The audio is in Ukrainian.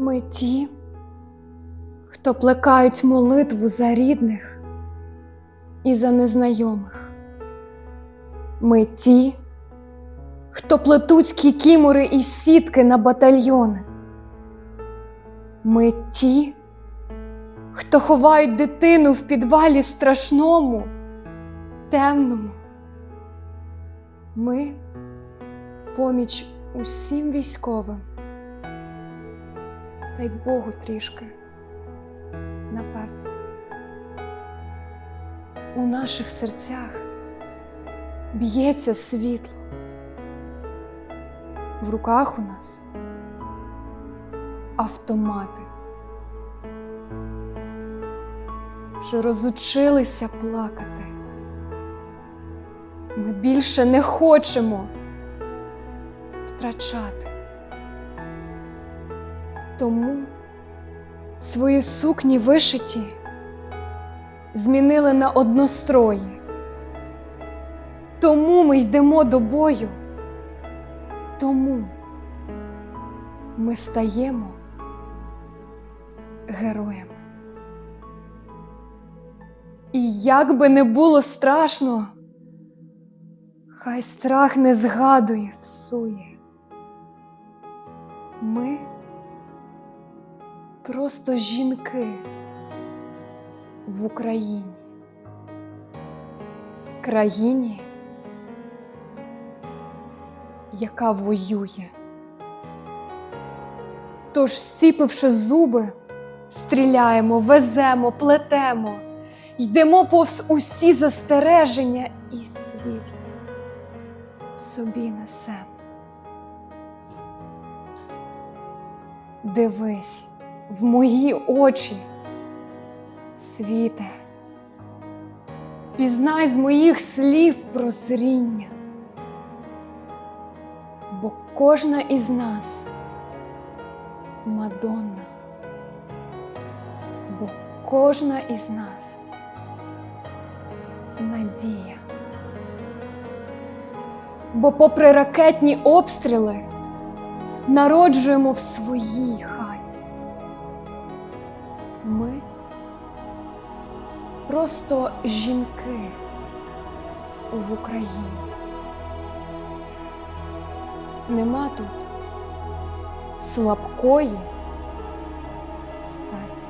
Ми ті, хто плекають молитву за рідних і за незнайомих. Ми ті, хто плетуть кікімори і сітки на батальйони. Ми ті, хто ховають дитину в підвалі страшному, темному. Ми поміч усім військовим. Та й Богу трішки, напевно. У наших серцях б'ється світло. В руках у нас автомати. Вже розучилися плакати. Ми більше не хочемо втрачати. Тому свої сукні вишиті змінили на однострої. Тому ми йдемо до бою. Тому ми стаємо героями. І як би не було страшно, хай страх не згадує всує. Ми просто жінки в Україні, країні, яка воює. Тож, зціпивши зуби, стріляємо, веземо, плетемо, йдемо повз усі застереження і світ в собі несемо. Дивись в мої очі, світе, пізнай з моїх слів прозріння, бо кожна із нас Мадонна, бо кожна із нас надія. Бо попри ракетні обстріли народжуємо в своїй хаті. Ми просто жінки в Україні. Нема тут слабкої статі.